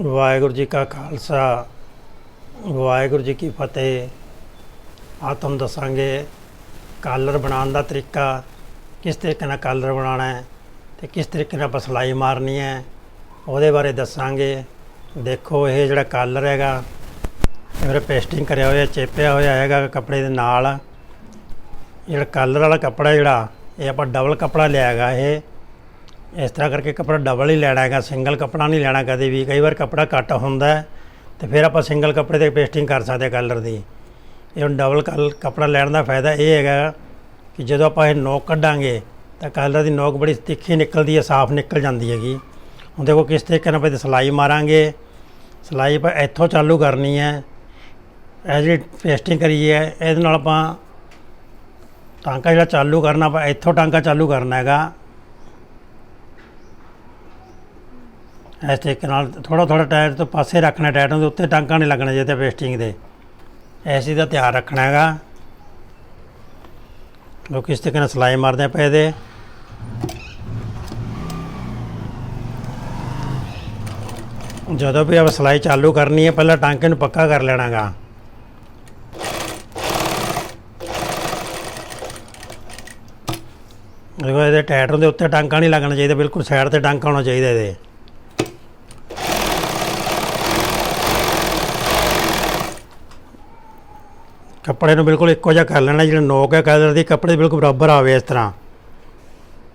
ਵਾਹਿਗੁਰੂ ਜੀ ਕਾ ਖਾਲਸਾ, ਵਾਹਿਗੁਰੂ ਜੀ ਕੀ ਫਤਿਹ। ਆ ਤੁਹਾਨੂੰ ਦੱਸਾਂਗੇ ਕਾਲਰ ਬਣਾਉਣ ਦਾ ਤਰੀਕਾ, ਕਿਸ ਤਰੀਕੇ ਨਾਲ ਕਾਲਰ ਬਣਾਉਣਾ ਹੈ ਤੇ ਕਿਸ ਤਰੀਕੇ ਨਾਲ ਆਪਾਂ ਸਿਲਾਈ ਮਾਰਨੀ ਹੈ, ਉਹਦੇ ਬਾਰੇ ਦੱਸਾਂਗੇ। ਦੇਖੋ, ਇਹ ਜਿਹੜਾ ਕਾਲਰ ਹੈਗਾ ਮੇਰੇ ਪੇਸਟਿੰਗ ਕਰਿਆ ਹੋਇਆ, ਚੇਪਿਆ ਹੋਇਆ ਹੈਗਾ ਕੱਪੜੇ ਦੇ ਨਾਲ। ਜਿਹੜਾ ਕਾਲਰ ਵਾਲਾ ਕੱਪੜਾ ਜਿਹੜਾ, ਇਹ ਆਪਾਂ ਡਬਲ ਕੱਪੜਾ ਲਿਆ ਹੈਗਾ ਇਹ। ਇਸ ਤਰ੍ਹਾਂ ਕਰਕੇ ਕੱਪੜਾ ਡਬਲ ਹੀ ਲੈਣਾ ਹੈਗਾ ਸਿੰਗਲ ਕੱਪੜਾ ਨਹੀਂ ਲੈਣਾ ਕਦੇ ਵੀ। ਕਈ ਵਾਰ ਕੱਪੜਾ ਘੱਟ ਹੁੰਦਾ ਹੈ ਤੇ ਫਿਰ ਆਪਾਂ ਸਿੰਗਲ ਕੱਪੜੇ ਤੇ ਪੇਸਟਿੰਗ ਕਰ ਸਕਦੇ ਕਲਰ ਦੀ। ਇਹ ਹੁਣ ਡਬਲ ਕਲ ਕੱਪੜਾ ਲੈਣ ਦਾ ਫਾਇਦਾ ਇਹ ਹੈਗਾ ਕਿ ਜਦੋਂ ਆਪਾਂ ਇਹ ਨੋਕ ਕੱਢਾਂਗੇ ਤਾਂ ਕਲਰ ਦੀ ਨੋਕ ਬੜੀ ਤਿੱਖੀ ਨਿਕਲਦੀ ਹੈ, ਸਾਫ਼ ਨਿਕਲ ਜਾਂਦੀ ਹੈਗੀ। ਹੁਣ ਦੇਖੋ ਕਿਸ ਤਰੀਕੇ ਨਾਲ ਆਪਾਂ ਇਹਦੀ ਸਿਲਾਈ ਮਾਰਾਂਗੇ। ਸਿਲਾਈ ਆਪਾਂ ਇੱਥੋਂ ਚਾਲੂ ਕਰਨੀ ਹੈ। ਇਹ ਜਿਹੜੀ ਪੇਸਟਿੰਗ ਕਰੀ ਹੈ, ਇਹਦੇ ਨਾਲ ਆਪਾਂ ਟਾਂਕਾ ਜਿਹੜਾ ਚਾਲੂ ਕਰਨਾ, ਆਪਾਂ ਇੱਥੋਂ ਟਾਂਕਾ ਚਾਲੂ ਕਰਨਾ ਹੈਗਾ। ਇਸ ਤਰੀਕੇ ਨਾਲ ਥੋੜਾ ਥੋੜਾ ਟਾਇਰ ਤੋਂ ਪਾਸੇ ਰੱਖਣਾ, ਟਾਇਰ ਦੇ ਉੱਤੇ ਟਾਂਕਾ ਨਹੀਂ ਲੱਗਣਾ ਚਾਹੀਦਾ ਪੇਸਟਿੰਗ ਦੇ। ਐਸੀ ਦਾ ਧਿਆਨ ਰੱਖਣਾ ਹੈਗਾ। ਲੋਕ ਇਸ ਤਰੀਕੇ ਨਾਲ ਸਲਾਈ ਮਾਰਦੇ ਪਏ ਦੇ। ਜਦੋਂ ਵੀ ਆਪਾਂ ਸਲਾਈ ਚਾਲੂ ਕਰਨੀ ਹੈ, ਪਹਿਲਾਂ ਟਾਂਕੇ ਨੂੰ ਪੱਕਾ ਕਰ ਲੈਣਾਗਾ ਦੇਖੋ, ਇਹਦੇ ਟਾਇਰ ਦੇ ਉੱਤੇ ਟਾਂਕਾ ਨਹੀਂ ਲੱਗਣਾ ਚਾਹੀਦਾ, ਬਿਲਕੁਲ ਸਾਈਡ ਤੇ ਟਾਂਕਾ ਹੋਣਾ ਚਾਹੀਦਾ ਇਹਦੇ। ਕੱਪੜੇ ਨੂੰ ਬਿਲਕੁਲ ਇੱਕੋ ਜਿਹਾ ਕਰ ਲੈਣਾ, ਜਿਹੜਾ ਨੋਕ ਹੈ ਕਲਰ ਦੀ, ਕੱਪੜੇ ਬਿਲਕੁਲ ਬਰਾਬਰ ਆਵੇ ਇਸ ਤਰ੍ਹਾਂ।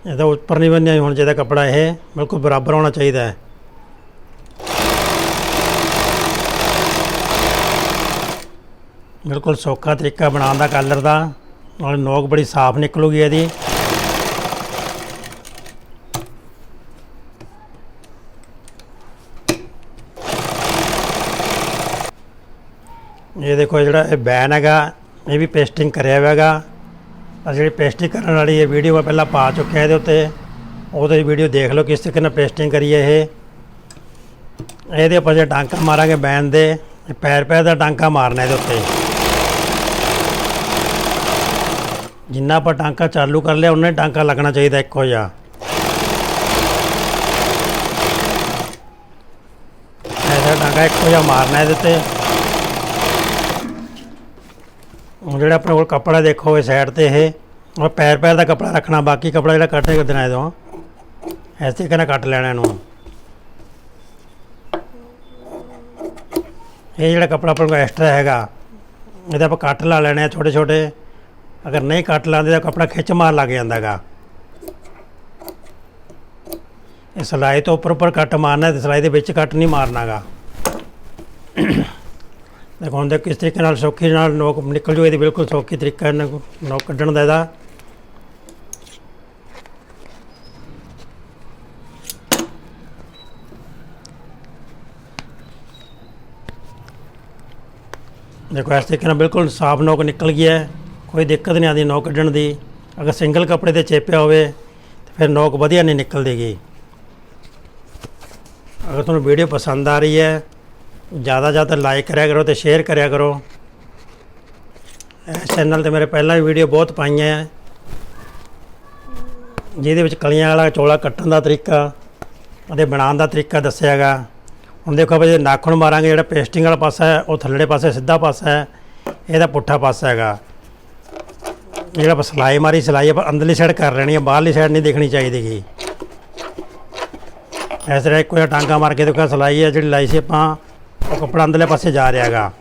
ਇਹਦਾ ਉੱਪਰ ਨਹੀਂ ਬੰਨਿਆ, ਹੋਣਾ ਚਾਹੀਦਾ ਕੱਪੜਾ ਇਹ, ਬਿਲਕੁਲ ਬਰਾਬਰ ਹੋਣਾ ਚਾਹੀਦਾ ਹੈ। ਬਿਲਕੁਲ ਸੌਖਾ ਤਰੀਕਾ ਬਣਾਉਣ ਦਾ ਕਲਰ ਦਾ, ਨਾਲ ਨੋਕ ਬੜੀ ਸਾਫ਼ ਨਿਕਲੂਗੀ ਇਹਦੀ। ਇਹ ਦੇਖੋ ਜਿਹੜਾ ਇਹ ਬੈਨ ਹੈਗਾ, ਇਹ ਵੀ ਪੇਸਟਿੰਗ ਕਰਿਆ ਹੋਇਆ ਹੈਗਾ। ਅਸੀਂ ਜਿਹੜੀ ਪੇਸਟਿੰਗ ਕਰਨ ਵਾਲੀ ਇਹ ਵੀਡੀਓ ਮੈਂ ਪਹਿਲਾਂ ਪਾ ਚੁੱਕਿਆ ਇਹਦੇ ਉੱਤੇ। ਉਹਦੇ ਵੀਡੀਓ ਦੇਖ ਲਓ ਕਿਸ ਤਰੀਕੇ ਨਾਲ ਪੇਸਟਿੰਗ ਕਰੀ ਹੈ ਇਹ। ਇਹਦੇ ਉੱਪਰ ਜੇ ਟਾਂਕਾ ਮਾਰਾਂਗੇ ਬੈਨ ਦੇ ਪੈਰ ਪੈਰ ਦਾ ਟਾਂਕਾ ਮਾਰਨਾ ਇਹਦੇ ਉੱਤੇ। ਜਿੰਨਾ ਆਪਾਂ ਟਾਂਕਾ ਚਾਲੂ ਕਰ ਲਿਆ, ਉਨਾ ਹੀ ਟਾਂਕਾ ਲੱਗਣਾ ਚਾਹੀਦਾ ਇੱਕੋ ਜਿਹਾ। ਐਸਾ ਟਾਂਕਾ ਇੱਕੋ ਜਿਹਾ ਮਾਰਨਾ ਇਹਦੇ ਉੱਤੇ। ਹੁਣ ਜਿਹੜਾ ਆਪਣੇ ਕੋਲ ਕੱਪੜਾ ਦੇਖੋ, ਇਹ ਸਾਈਡ ਤੇ ਇਹ, ਉਹ ਪੈਰ ਪੈਰ ਦਾ ਕੱਪੜਾ ਰੱਖਣਾ, ਬਾਕੀ ਕੱਪੜਾ ਜਿਹੜਾ ਕੱਟ ਕੇ ਦੇਣਾ ਇਹਦੋਂ ਐਸੇ ਕਿਨਾ ਕੱਟ ਲੈਣਾ ਇਹਨੂੰ। ਇਹ ਜਿਹੜਾ ਕੱਪੜਾ ਆਪਣੇ ਕੋਲ ਐਕਸਟਰਾ ਹੈਗਾ, ਇਹਦਾ ਆਪਾਂ ਕੱਟ ਲਾ ਲੈਣੇ ਆ ਛੋਟੇ ਛੋਟੇ ਅਗਰ ਨਹੀਂ ਕੱਟ ਲਾਉਂਦੇ ਤਾਂ ਕੱਪੜਾ ਖਿੱਚ ਮਾਰ ਲੱਗ ਜਾਂਦਾ ਹੈਗਾ। ਇਹ ਸਲਾਈ ਤੋਂ ਉੱਪਰ ਉੱਪਰ ਕੱਟ ਮਾਰਨਾ, ਤੇ ਸਲਾਈ ਦੇ ਵਿੱਚ ਕੱਟ ਨਹੀਂ ਮਾਰਨਾਗਾ ਦੇਖੋ ਹੁਣ ਦੇਖ ਕਿਸ ਤਰੀਕੇ ਨਾਲ ਸੌਖੀ ਨਾਲ ਨੋਕ ਨਿਕਲ ਜੂ, ਇਹਦੀ ਬਿਲਕੁਲ ਸੌਖੀ ਤਰੀਕਾ ਨਾਲ ਨੋਕ ਕੱਢਣ ਦਾ ਇਹਦਾ। ਦੇਖੋ, ਇਸ ਤਰੀਕੇ ਨਾਲ ਬਿਲਕੁਲ ਸਾਫ਼ ਨੋਕ ਨਿਕਲ ਗਿਆ ਹੈ, ਕੋਈ ਦਿੱਕਤ ਨਹੀਂ ਆਉਂਦੀ ਨੋਕ ਕੱਢਣ ਦੀ। ਅਗਰ ਸਿੰਗਲ ਕੱਪੜੇ ਤੇ ਚੇਪਿਆ ਹੋਵੇ, ਤਾਂ ਫਿਰ ਨੋਕ ਵਧੀਆ ਨਹੀਂ ਨਿਕਲਦੀਗੀ ਅਗਰ ਤੁਹਾਨੂੰ ਵੀਡੀਓ ਪਸੰਦ ਆ ਰਹੀ ਹੈ ਜ਼ਿਆਦਾ ਜ਼ਿਆਦਾ ਲਾਈਕ ਕਰਿਆ ਕਰੋ ਤੇ ਸ਼ੇਅਰ ਕਰਿਆ ਕਰੋ। ਇਸ ਚੈਨਲ ਤੇ ਮੇਰੇ ਪਹਿਲਾਂ ਵੀ ਵੀਡੀਓ ਬਹੁਤ ਪਾਈਆਂ ਹੈ ਜਿਹਦੇ ਵਿੱਚ ਕਲੀਆਂ ਵਾਲਾ ਚੋਲਾ ਕੱਟਣ ਦਾ ਤਰੀਕਾ ਅਤੇ ਬਣਾਉਣ ਦਾ ਤਰੀਕਾ ਦੱਸਿਆ ਹੈਗਾ ਹੁਣ ਦੇਖੋ ਆਪਾਂ ਜੇ ਨਾਖੂਨ ਮਾਰਾਂਗੇ, ਜਿਹੜਾ ਪੇਸਟਿੰਗ ਵਾਲਾ ਪਾਸਾ ਹੈ, ਉਹ ਥੱਲੜੇ ਪਾਸੇ ਸਿੱਧਾ ਪਾਸਾ ਹੈ, ਇਹਦਾ ਪੁੱਠਾ ਪਾਸਾ ਹੈਗਾ। ਜਿਹੜਾ ਆਪਾਂ ਸਿਲਾਈ ਮਾਰੀ, ਸਿਲਾਈ ਆਪਾਂ ਅੰਦਰਲੀ ਸਾਈਡ ਕਰ ਲੈਣੀ ਹੈ ਬਾਹਰਲੀ ਸਾਈਡ ਨਹੀਂ ਦੇਖਣੀ ਚਾਹੀਦੀਗੀ ਇਸ ਤਰ੍ਹਾਂ ਇੱਕੋ ਜਿਹਾ ਟਾਂਗਾ ਮਾਰ ਕੇ ਦੇਖੋ ਸਿਲਾਈ ਹੈ ਜਿਹੜੀ ਲਾਈ ਸੀ ਆਪਾਂ। ਉਹ ਕੱਪੜਾ ਅੰਦਰਲੇ ਪਾਸੇ ਜਾ ਰਿਹਾ ਹੈਗਾ।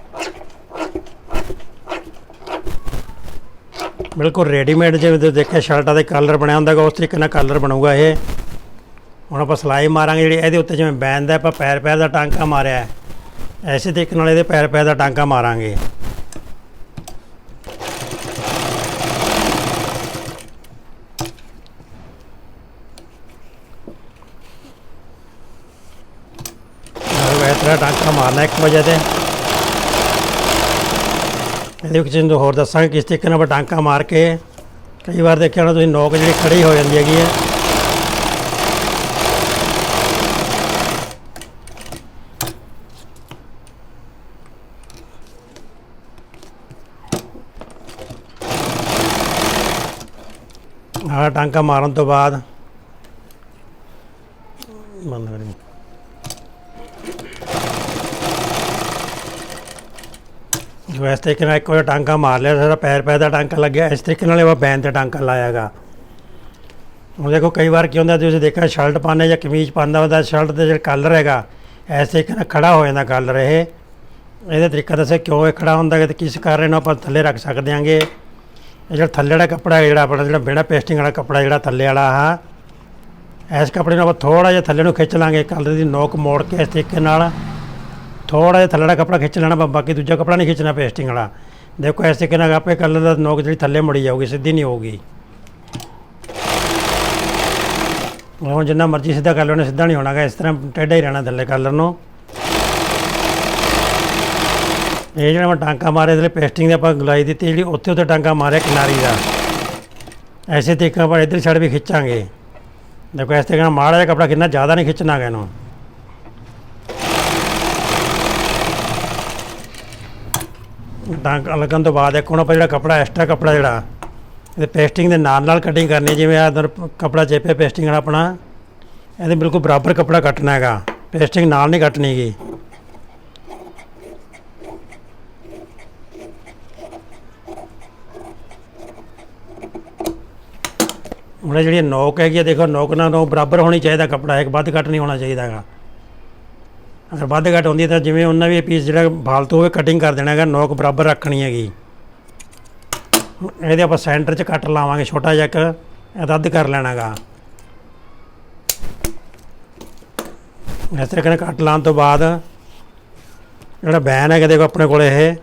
ਬਿਲਕੁਲ ਰੈਡੀਮੇਡ ਜਿਵੇਂ ਤੁਸੀਂ ਦੇਖਿਆ, ਸ਼ਰਟਾਂ ਦੇ ਕਲਰ ਬਣਿਆ ਹੁੰਦਾ ਹੈਗਾ, ਉਸ ਤਰੀਕੇ ਨਾਲ ਕਲਰ ਬਣੂਗਾ ਇਹ। ਹੁਣ ਆਪਾਂ ਸਿਲਾਈ ਮਾਰਾਂਗੇ ਜਿਹੜੀ ਇਹਦੇ ਉੱਤੇ ਜਿਵੇਂ ਬੈਨ ਦਾ ਆਪਾਂ ਪੈਰ ਪੈਰ ਦਾ ਟਾਂਕਾ ਮਾਰਿਆ ਹੈ। ਐਸੇ ਤਰੀਕੇ ਨਾਲ ਇਹਦੇ ਪੈਰ ਪੈਰ ਦਾ ਟਾਂਕਾ ਮਾਰਾਂਗੇ। ਨਾਲ ਇਸ ਟਾਂਕਾ ਮਾਰਨਾ ਇੱਕ ਵਜੇ ਤੇ। ਇਹਦੇ ਵਿੱਚ ਤੁਹਾਨੂੰ ਹੋਰ ਦੱਸਾਂਗੇ ਕਿਸ ਤਰੀਕੇ ਨਾਲ ਆਪਾਂ ਮਾਰ ਕੇ ਕਈ ਵਾਰ ਦੇਖਿਆ ਹੋਣਾ ਤੁਸੀਂ ਨੋਕ ਜਿਹੜੀ ਖੜੀ ਹੋ ਜਾਂਦੀ ਹੈਗੀ ਹੈ। ਆਹ ਟਾਂਕਾ ਮਾਰਨ ਤੋਂ ਬਾਅਦ ਬੰਦ ਕਰੀ। ਜੋ ਇਸ ਤਰੀਕੇ ਨਾਲ ਇੱਕ ਵਾਰ ਟਾਂਕਾ ਮਾਰ ਲਿਆ ਸਾਡਾ ਪੈਰ ਪੈ ਦਾ ਟਾਂਕਾ ਲੱਗਿਆ। ਇਸ ਤਰੀਕੇ ਨਾਲ ਇਹ ਬੈਨ ਤੇ ਟਾਂਕਾ ਲਾਇਆਗਾ। ਹੁਣ ਦੇਖੋ, ਕਈ ਵਾਰ ਕੀ ਹੁੰਦਾ, ਤੁਸੀਂ ਦੇਖਿਆ ਸ਼ਰਟ ਪਾਉਂਦੇ ਜਾਂ ਕਮੀਜ਼ ਪਾਉਂਦਾ ਹੁੰਦਾ, ਸ਼ਰਟ ਤੇ ਜਿਹੜਾ ਕਲਰ ਹੈਗਾ, ਇਸ ਤਰੀਕੇ ਨਾਲ ਖੜਾ ਹੋ ਜਾਂਦਾ ਕਲਰ ਇਹ। ਇਹਦਾ ਤਰੀਕਾ ਦੱਸਿਆ ਕਿਉਂ ਇਹ ਖੜਾ ਹੁੰਦਾ ਹੈ ਤੇ ਕਿਸ ਕਾਰਨ ਨੂੰ ਆਪਾਂ ਥੱਲੇ ਰੱਖ ਸਕਦੇ ਹਾਂਗੇ। ਇਹ ਜਿਹੜਾ ਥੱਲੇ ਵਾਲਾ ਕੱਪੜਾ ਹੈ, ਜਿਹੜਾ ਆਪਣਾ ਜਿਹੜਾ ਬਿਨਾ ਪੇਸਟਿੰਗ ਵਾਲਾ ਕੱਪੜਾ ਜਿਹੜਾ ਥੱਲੇ ਵਾਲਾ ਆ। ਇਸ ਕੱਪੜੇ ਨੂੰ ਆਪਾਂ ਥੋੜਾ ਜਿਹਾ ਥੱਲੇ ਨੂੰ ਖਿੱਚ ਲਾਂਗੇ ਕਲਰ ਦੀ ਨੋਕ ਮੋੜ ਕੇ ਇਸ ਤਰੀਕੇ ਨਾਲ। ਥੋੜਾ ਜਿਹਾ ਥੱਲੇ ਵਾਲਾ ਕੱਪੜਾ ਖਿੱਚ ਲੈਣਾ ਬਾ- ਬਾਕੀ ਦੂਜਾ ਕੱਪੜਾ ਨਹੀਂ ਖਿੱਚਣਾ ਪੇਸਟਿੰਗ ਵਾਲਾ। ਦੇਖੋ, ਇਸ ਤਰੀਕੇ ਨਾਲ ਆਪੇ ਕਲਰ ਦਾ ਨੋਕ ਜਿਹੜੀ ਥੱਲੇ ਮੁੜੀ ਜਾਊਗੀ, ਸਿੱਧੀ ਨਹੀਂ ਹੋਊਗੀ। ਹੁਣ ਜਿੰਨਾ ਮਰਜ਼ੀ ਸਿੱਧਾ ਕਰ ਲੈਣਾ ਸਿੱਧਾ ਨਹੀਂ ਹੋਣਾਗਾ ਇਸ ਤਰ੍ਹਾਂ ਟੇਢਾ ਹੀ ਰਹਿਣਾ ਥੱਲੇ ਕਲਰ ਨੂੰ। ਇਹ ਜਿਹੜਾ ਮੈਂ ਟਾਂਕਾ ਮਾਰਿਆ, ਇਹਦੇ ਲਈ ਪੇਸਟਿੰਗ ਦੇ ਆਪਾਂ ਗੁਲਾਈ ਦਿੱਤੀ, ਜਿਹੜੀ ਉੱਥੇ ਉੱਥੇ ਟਾਂਕਾ ਮਾਰਿਆ ਕਿਨਾਰੀ ਦਾ। ਐਸੇ ਤਰੀਕੇ ਨਾਲ ਆਪਾਂ ਇੱਧਰ ਛੜ ਵੀ ਖਿੱਚਾਂਗੇ। ਦੇਖੋ, ਇਸ ਤਰੀਕੇ ਨਾਲ ਮਾੜਾ ਜਿਹਾ ਕਪੜਾ ਕਿੰਨਾ ਜ਼ਿਆਦਾ ਨਹੀਂ ਖਿੱਚਣਾ ਗਾ ਇਹਨੂੰ। ਟਾਂਕਾ ਲੱਗਣ ਤੋਂ ਬਾਅਦ ਇੱਕ ਹੁਣ ਆਪਾਂ ਜਿਹੜਾ ਕਪੜਾ, ਐਕਸਟਰਾ ਕਪੜਾ ਜਿਹੜਾ, ਇਹਦੇ ਪੇਸਟਿੰਗ ਦੇ ਨਾਲ ਨਾਲ ਕਟਿੰਗ ਕਰਨੀ, ਜਿਵੇਂ ਆਦਰ ਕਪੜਾ ਚੇਪੇ ਪੇਸਟਿੰਗ ਵਾਲਾ ਆਪਣਾ, ਇਹਦੇ ਬਿਲਕੁਲ ਬਰਾਬਰ ਕਪੜਾ ਕੱਟਣਾ ਹੈਗਾ, ਪੇਸਟਿੰਗ ਨਾਲ ਨਹੀਂ ਕੱਟਣੀ ਗੀ ਹੁਣ ਜਿਹੜੀ ਨੋਕ ਹੈਗੀ ਆ ਦੇਖੋ ਨੋਕ ਨਾਲ ਨੋਕ ਬਰਾਬਰ ਹੋਣੀ ਚਾਹੀਦਾ ਕਪੜਾ, ਇੱਕ ਵੱਧ ਕੱਟ ਨਹੀਂ ਹੋਣਾ ਚਾਹੀਦਾ ਹੈਗਾ। ਅਗਰ ਵੱਧ ਘੱਟ ਹੁੰਦੀ ਹੈ ਤਾਂ ਜਿਵੇਂ ਉਹਨਾਂ ਵੀ ਇਹ ਪੀਸ ਜਿਹੜਾ ਫਾਲਤੂ ਹੋਵੇ ਕਟਿੰਗ ਕਰ ਦੇਣਾ ਹੈਗਾ, ਨੋਕ ਬਰਾਬਰ ਰੱਖਣੀ ਹੈਗੀ। ਇਹਦੇ ਆਪਾਂ ਸੈਂਟਰ 'ਚ ਕੱਟ ਲਾਵਾਂਗੇ, ਛੋਟਾ ਜਿਹਾ ਇੱਕ ਇਹਦਾ ਅੱਧ ਕਰ ਲੈਣਾਗਾ ਇਸ ਤਰ੍ਹਾਂ ਨਾਲ ਕੱਟ ਲਾਉਣ ਤੋਂ ਬਾਅਦ ਜਿਹੜਾ ਬੈਨ ਹੈਗਾ, ਦੇਖੋ ਆਪਣੇ ਕੋਲ ਇਹ।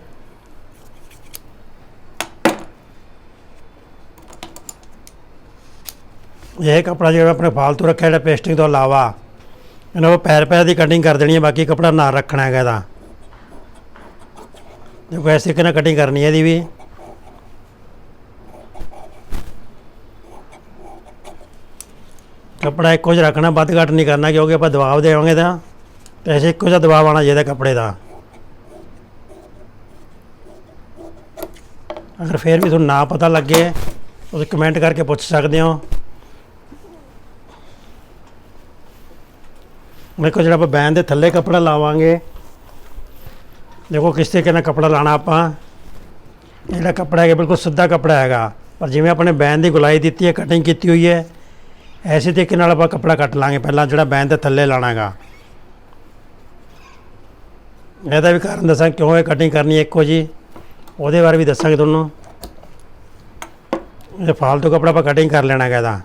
ਇਹ ਕਪੜਾ ਜਿਹੜਾ ਆਪਣੇ ਫਾਲਤੂ ਰੱਖਿਆ, ਜਿਹੜਾ ਪੇਸਟਿੰਗ ਤੋਂ ਇਲਾਵਾ। ਇਹਨਾਂ ਉਹ ਪੈਰ ਪੈਰ ਦੀ ਕਟਿੰਗ ਕਰ ਦੇਣੀ ਹੈ, ਬਾਕੀ ਕਪੜਾ ਨਾ ਰੱਖਣਾ ਹੈਗਾ ਇਹਦਾ। ਦੇਖੋ, ਇਸ ਤਰੀਕੇ ਨਾਲ ਕਟਿੰਗ ਕਰਨੀ ਹੈ ਇਹਦੀ ਵੀ। ਕਪੜਾ ਇੱਕੋ ਜਿਹਾ ਰੱਖਣਾ, ਵੱਧ ਘੱਟ ਨਹੀਂ ਕਰਨਾ, ਕਿਉਂਕਿ ਆਪਾਂ ਦਬਾਅ ਦੇਵਾਂਗੇ ਤਾਂ ਐਸੇ ਇੱਕੋ ਜਿਹਾ ਦਬਾਅ ਆਉਣਾ ਚਾਹੀਦਾ ਕੱਪੜੇ ਦਾ। ਅਗਰ ਫੇਰ ਵੀ ਤੁਹਾਨੂੰ ਨਾ ਪਤਾ ਲੱਗੇ, ਤੁਸੀਂ ਕਮੈਂਟ ਕਰਕੇ ਪੁੱਛ ਸਕਦੇ ਹੋ। ਦੇਖੋ ਜਿਹੜਾ ਆਪਾਂ ਬੈਨ ਦੇ ਥੱਲੇ ਕੱਪੜਾ ਲਾਵਾਂਗੇ। ਦੇਖੋ ਕਿਸ ਤਰੀਕੇ ਨਾਲ ਕੱਪੜਾ ਲਾਣਾ ਆਪਾਂ। ਜਿਹੜਾ ਕੱਪੜਾ ਹੈਗਾ, ਬਿਲਕੁਲ ਸਿੱਧਾ ਕੱਪੜਾ ਹੈਗਾ। ਪਰ ਜਿਵੇਂ ਆਪਣੇ ਬੈਨ ਦੀ ਗੁਲਾਈ ਦਿੱਤੀ ਹੈ ਕਟਿੰਗ ਕੀਤੀ ਹੋਈ ਹੈ, ਐਸੇ ਤਰੀਕੇ ਨਾਲ ਆਪਾਂ ਕੱਪੜਾ ਕੱਟ ਲਾਂਗੇ। ਪਹਿਲਾਂ ਜਿਹੜਾ ਬੈਨ ਦੇ ਥੱਲੇ ਲਾਣਾ ਹੈਗਾ ਇਹਦਾ ਵੀ ਕਾਰਨ ਦੱਸਾਂ ਕਿਉਂ ਇਹ ਕਟਿੰਗ ਕਰਨੀ ਹੈ ਇੱਕੋ ਜੀ। ਉਹਦੇ ਬਾਰੇ ਵੀ ਦੱਸਾਂਗੇ ਤੁਹਾਨੂੰ। ਇਹ ਫਾਲਤੂ ਕੱਪੜਾ ਆਪਾਂ ਕਟਿੰਗ ਕਰ ਲੈਣਾ ਹੈਗਾ ਇਹਦਾ।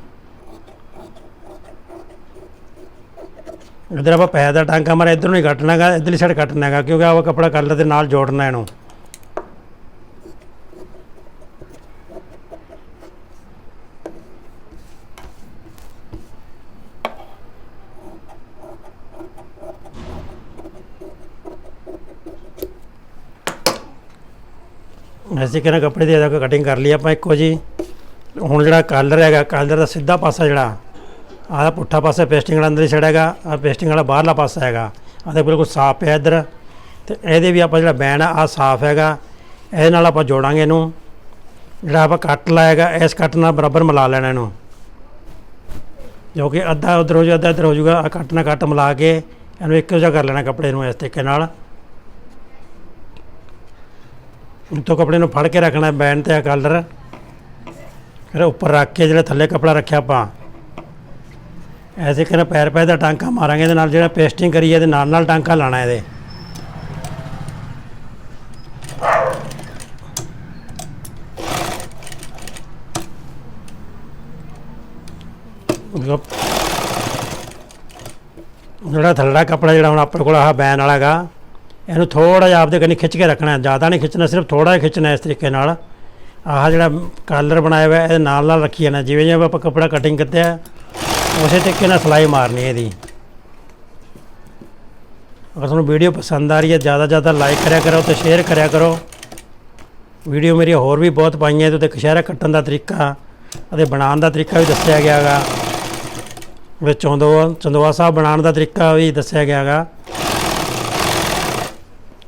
ਇਧਰ ਆਪਾਂ ਪੈਰ ਦਾ ਟਾਂਕਾ ਮਾਰਿਆ, ਇਧਰ ਨੂੰ ਹੀ ਕੱਟਣਾ ਹੈਗਾ ਇਧਰਲੀ ਸਾਈਡ ਕੱਟਣਾ ਹੈਗਾ ਕਿਉਂਕਿ ਆਪਾਂ ਕੱਪੜਾ ਕਲਰ ਦੇ ਨਾਲ ਜੋੜਨਾ ਇਹਨੂੰ। ਐਸੇ ਕਿਹਨਾਂ ਕੱਪੜੇ ਦੀ ਇਹਦਾ ਕਟਿੰਗ ਕਰ ਲਈ, ਆਪਾਂ ਇੱਕੋ ਜੀ ਹੁਣ ਜਿਹੜਾ ਕਲਰ ਹੈਗਾ ਕਲਰ ਦਾ ਸਿੱਧਾ ਪਾਸਾ ਜਿਹੜਾ ਆਹ ਪੁੱਠਾ ਪਾਸਾ ਪੇਸਟਿੰਗ ਵਾਲਾ ਅੰਦਰ ਛੜ ਹੈਗਾ ਆ ਪੇਸਟਿੰਗ ਵਾਲਾ ਬਾਹਰਲਾ ਪਾਸਾ ਹੈਗਾ। ਆਹ ਬਿਲਕੁਲ ਸਾਫ਼ ਹੈ ਇੱਧਰ। ਤੇ ਇਹਦੇ ਵੀ ਆਪਾਂ ਜਿਹੜਾ ਬੈਨ ਆ ਆ ਸਾਫ਼ ਹੈਗਾ। ਇਹਦੇ ਨਾਲ ਆਪਾਂ ਜੋੜਾਂਗੇ ਇਹਨੂੰ। ਜਿਹੜਾ ਆਪਾਂ ਕੱਟ ਲਾਏਗਾ, ਇਸ ਕੱਟ ਨਾਲ ਬਰਾਬਰ ਮਿਲਾ ਲੈਣਾ ਇਹਨੂੰ। ਜੋ ਕਿ ਅੱਧਾ ਉਧਰ ਹੋ ਜਾ, ਅੱਧਾ ਇੱਧਰ ਹੋ ਜਾਊਗਾ ਆ ਕੱਟ ਨਾਲ ਕੱਟ ਮਿਲਾ ਕੇ ਇਹਨੂੰ ਇੱਕੋ ਜਿਹਾ ਕਰ ਲੈਣਾ ਕੱਪੜੇ ਨੂੰ ਇਸ ਤਰੀਕੇ ਨਾਲ। ਉੱਤੋਂ ਕੱਪੜੇ ਨੂੰ ਫੜ ਕੇ ਰੱਖਣਾ ਬੈਨ ਤੇ ਆ ਕਲਰ ਫਿਰ ਉੱਪਰ ਰੱਖ ਕੇ ਜਿਹੜਾ ਥੱਲੇ ਕੱਪੜਾ ਰੱਖਿਆ ਆਪਾਂ। ਐਸੇ ਕਰ ਪੈਰ ਪੈਰ ਦਾ ਟਾਂਕਾ ਮਾਰਾਂਗੇ ਇਹਦੇ ਨਾਲ, ਜਿਹੜਾ ਪੇਸਟਿੰਗ ਕਰੀ ਹੈ ਇਹਦੇ ਨਾਲ ਨਾਲ ਟਾਂਕਾ ਲਾਣਾ ਇਹਦੇ। ਜਿਹੜਾ ਥੱਲੜਾ ਕੱਪੜਾ ਜਿਹੜਾ ਹੁਣ ਆਪਣੇ ਕੋਲ ਆਹ ਬੈਨ ਵਾਲਾ ਗਾ ਇਹਨੂੰ ਥੋੜਾ ਜਿਹਾ ਆਪਦੇ ਕੰਨੀ ਖਿੱਚ ਕੇ ਰੱਖਣਾ ਜ਼ਿਆਦਾ ਨਹੀਂ ਖਿੱਚਣਾ, ਸਿਰਫ ਥੋੜਾ ਜਿਹਾ ਖਿੱਚਣਾ ਇਸ ਤਰੀਕੇ ਨਾਲ। ਆਹ ਜਿਹੜਾ ਕਾਲਰ ਬਣਾਇਆ ਹੋਇਆ ਇਹਦੇ ਨਾਲ ਨਾਲ ਰੱਖੀ ਜਾਣਾ ਜਿਵੇਂ ਜਿਵੇਂ ਆਪਾਂ ਕੱਪੜਾ ਕਟਿੰਗ ਕਰਦੇ ਆ ਉਸੇ ਤਰੀਕੇ ਨਾਲ ਸਲਾਈ ਮਾਰਨੀ ਹੈ ਇਹਦੀ। ਅਗਰ ਤੁਹਾਨੂੰ ਵੀਡੀਓ ਪਸੰਦ ਆ ਰਹੀ ਹੈ, ਜ਼ਿਆਦਾ ਜ਼ਿਆਦਾ ਲਾਈਕ ਕਰਿਆ ਕਰੋ ਤੇ ਸ਼ੇਅਰ ਕਰਿਆ ਕਰੋ। ਵੀਡੀਓ ਮੇਰੀ ਹੋਰ ਵੀ ਬਹੁਤ ਪਾਈਆਂ, ਇਹਦੇ ਉੱਤੇ ਕਸ਼ਹਿਰਾ ਕੱਟਣ ਦਾ ਤਰੀਕਾ ਅਤੇ ਬਣਾਉਣ ਦਾ ਤਰੀਕਾ ਵੀ ਦੱਸਿਆ ਗਿਆ ਹੈਗਾ। ਵਿੱਚ ਚੰਦੋਆ ਚੰਦੋਆ ਸਾਹਿਬ ਬਣਾਉਣ ਦਾ ਤਰੀਕਾ ਵੀ ਦੱਸਿਆ ਗਿਆ ਹੈਗਾ।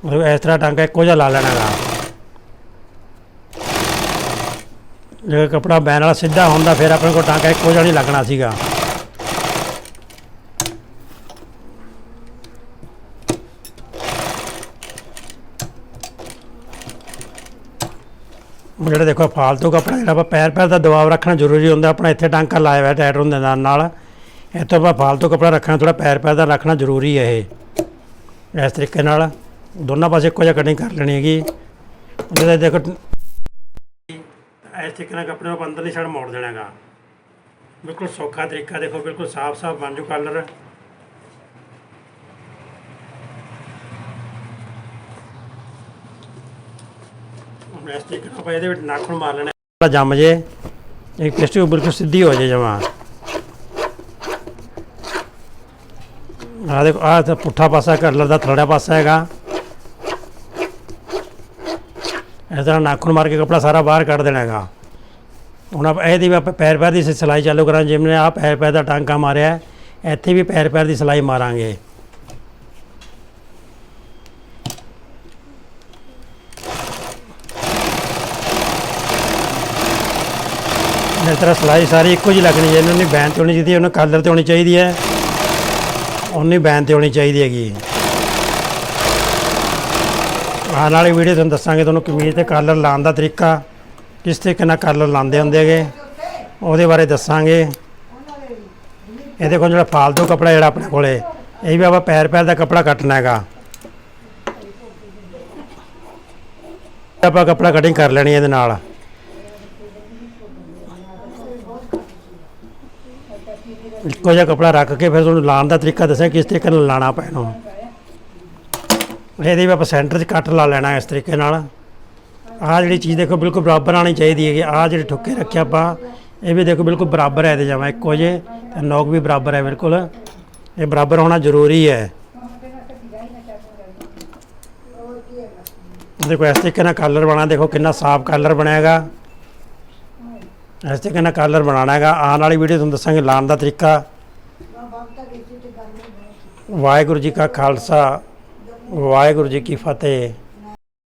ਉਹ ਇਸ ਤਰ੍ਹਾਂ ਟਾਂਕਾ ਇੱਕੋ ਜਿਹਾ ਲਾ ਲੈਣਾ ਹੈਗਾ। ਜੇ ਕਪੜਾ ਬੈਨ ਵਾਲਾ ਸਿੱਧਾ ਹੁੰਦਾ, ਫਿਰ ਆਪਣੇ ਕੋਲ ਟਾਂਕਾ ਇੱਕੋ ਜਿਹਾ ਨਹੀਂ ਲੱਗਣਾ ਸੀਗਾ। ਜਿਹੜਾ ਦੇਖੋ, ਫਾਲਤੂ ਕੱਪੜਾ ਜਿਹੜਾ ਆਪਾਂ ਪੈਰ ਪੈਰ ਦਾ ਦਬਾਅ ਰੱਖਣਾ ਜ਼ਰੂਰੀ ਹੁੰਦਾ, ਆਪਣਾ ਇੱਥੇ ਟਾਂਕਾ ਲਾਇਆ ਹੋਇਆ ਟਾਇਰ ਹੁੰਦੇ ਨਾਲ ਨਾਲ। ਇੱਥੋਂ ਆਪਾਂ ਫਾਲਤੂ ਕੱਪੜਾ ਰੱਖਣਾ ਥੋੜਾ ਪੈਰ ਪੈਰ ਦਾ ਰੱਖਣਾ ਜ਼ਰੂਰੀ ਹੈ ਇਹ। ਇਸ ਤਰੀਕੇ ਨਾਲ ਦੋਨਾਂ ਪਾਸੇ ਇੱਕੋ ਜਿਹਾ ਕਟਿੰਗ ਕਰ ਲੈਣੀ ਹੈਗੀ। ਜਿਹਦਾ ਦੇਖੋ, ਇਸ ਤਰੀਕੇ ਨਾਲ ਕੱਪੜੇ ਨੂੰ ਆਪਾਂ ਅੰਦਰਲੀ ਸਾਈਡ ਮੋੜ ਦੇਣਾ ਹੈਗਾ। ਬਿਲਕੁਲ ਸੌਖਾ ਤਰੀਕਾ ਦੇਖੋ, ਬਿਲਕੁਲ ਸਾਫ਼-ਸਾਫ਼ ਬਣ ਜੂ ਕਲਰ ਹੁਣ ਆਪਾਂ ਇਹਦੇ ਵਿੱਚ ਨਾਖੂਨ ਮਾਰ ਲੈਣਾ। ਥੋੜਾ ਜੰਮ ਜੇ। ਇਹ ਪੇਸਟ ਬਿਲਕੁਲ ਸਿੱਧੀ ਹੋ ਜੇ ਜਮਾ। ਆ ਦੇਖੋ ਆ ਤਾਂ ਪੁੱਠਾ ਪਾਸਾ ਕਲਰ ਦਾ ਥੜਾ ਪਾਸਾ ਹੈਗਾ। ਇਸ ਤਰ੍ਹਾਂ ਨਾਖੂਨ ਮਾਰ ਕੇ ਕਪੜਾ ਸਾਰਾ ਬਾਹਰ ਕੱਢ ਦੇਣਾ ਹੈਗਾ। ਹੁਣ ਆਪ ਇਹਦੀ ਵੀ ਆਪਾਂ ਪੈਰ ਪੈਰ ਦੀ ਸਿਲਾਈ ਚਾਲੂ ਕਰਾਂ। ਜਿਵੇਂ ਆ ਪੈਰ ਪੈਰ ਦਾ ਟਾਂਕਾ ਮਾਰਿਆ, ਇੱਥੇ ਵੀ ਪੈਰ ਪੈਰ ਦੀ ਸਿਲਾਈ ਮਾਰਾਂਗੇ। ਇਸ ਤਰ੍ਹਾਂ ਸਿਲਾਈ ਸਾਰੀ ਇੱਕੋ ਜਿਹੀ ਲੱਗਣੀ ਹੈ, ਇਹਨਾਂ ਬੈਨ ਤੇ ਹੋਣੀ ਚਾਹੀਦੀ ਹੈ ਉਹਨਾਂ ਕਲਰ ਤੇ ਹੋਣੀ ਚਾਹੀਦੀ ਹੈ। ਉਨੀ ਬੈਨ ਤੇ ਹੋਣੀ ਚਾਹੀਦੀ ਹੈਗੀ। ਆਉਣ ਵਾਲੀ ਵੀਡੀਓ ਤੁਹਾਨੂੰ ਦੱਸਾਂਗੇ ਤੁਹਾਨੂੰ ਕਮੀਜ਼ ਤੇ ਕਾਲਰ ਲਾਉਣ ਦਾ ਤਰੀਕਾ, ਕਿਸ ਤਰੀਕੇ ਨਾਲ ਕਾਲਰ ਲਾਉਂਦੇ ਹੁੰਦੇ ਹੈਗੇ। ਉਹਦੇ ਬਾਰੇ ਦੱਸਾਂਗੇ। ਇਹਦੇ ਕੋਲ ਜਿਹੜਾ ਫਾਲਤੂ ਕੱਪੜਾ ਜਿਹੜਾ ਆਪਣੇ ਕੋਲੇ, ਇਹ ਵੀ ਆਪਾਂ ਪੈਰ ਪੈਰ ਦਾ ਕੱਪੜਾ ਕੱਟਣਾ ਹੈਗਾ। ਆਪਾਂ ਕੱਪੜਾ ਕਟਿੰਗ ਕਰ ਲੈਣੀ ਇਹਦੇ ਨਾਲ। ਇੱਕੋ ਜਿਹਾ ਕੱਪੜਾ ਰੱਖ ਕੇ ਫਿਰ ਤੁਹਾਨੂੰ ਲਾਉਣ ਦਾ ਤਰੀਕਾ ਦੱਸਿਆ ਕਿਸ ਤਰੀਕੇ ਨਾਲ ਲਾਣਾ ਪੈਣਾ ਇਹਦੇ ਵੀ ਆਪਾਂ ਸੈਂਟਰ 'ਚ ਕੱਟ ਲਾ ਲੈਣਾ ਇਸ ਤਰੀਕੇ ਨਾਲ। ਆਹ ਜਿਹੜੀ ਚੀਜ਼ ਦੇਖੋ ਬਿਲਕੁਲ ਬਰਾਬਰ ਆਣੀ ਚਾਹੀਦੀ ਹੈਗੀ। ਆਹ ਜਿਹੜੇ ਠੁੱਕੇ ਰੱਖਿਆ ਆਪਾਂ, ਇਹ ਵੀ ਦੇਖੋ ਬਿਲਕੁਲ ਬਰਾਬਰ ਹੈ ਇਹਦੇ ਜਮਾ ਇੱਕੋ ਜੇ ਤੇ ਨੋਕ ਵੀ ਬਰਾਬਰ ਹੈ ਬਿਲਕੁਲ। ਇਹ ਬਰਾਬਰ ਹੋਣਾ ਜ਼ਰੂਰੀ ਹੈ। ਦੇਖੋ ਇਸ ਤਰੀਕੇ ਨਾਲ ਕਲਰ ਬਣਾ, ਦੇਖੋ ਕਿੰਨਾ ਸਾਫ਼ ਕਲਰ ਬਣਿਆਗਾ ਇਸ ਤਰੀਕੇ ਨਾਲ ਕਲਰ ਬਣਾਉਣਾ ਹੈਗਾ। ਆਉਣ ਵਾਲੀ ਵੀਡੀਓ ਤੁਹਾਨੂੰ ਦੱਸਾਂਗੇ ਲਾਉਣ ਦਾ ਤਰੀਕਾ। ਵਾਹਿਗੁਰੂ ਜੀ ਕਾ ਖਾਲਸਾ, ਵਾਹਿਗੁਰੂ ਜੀ ਕੀ ਫਤਿਹ।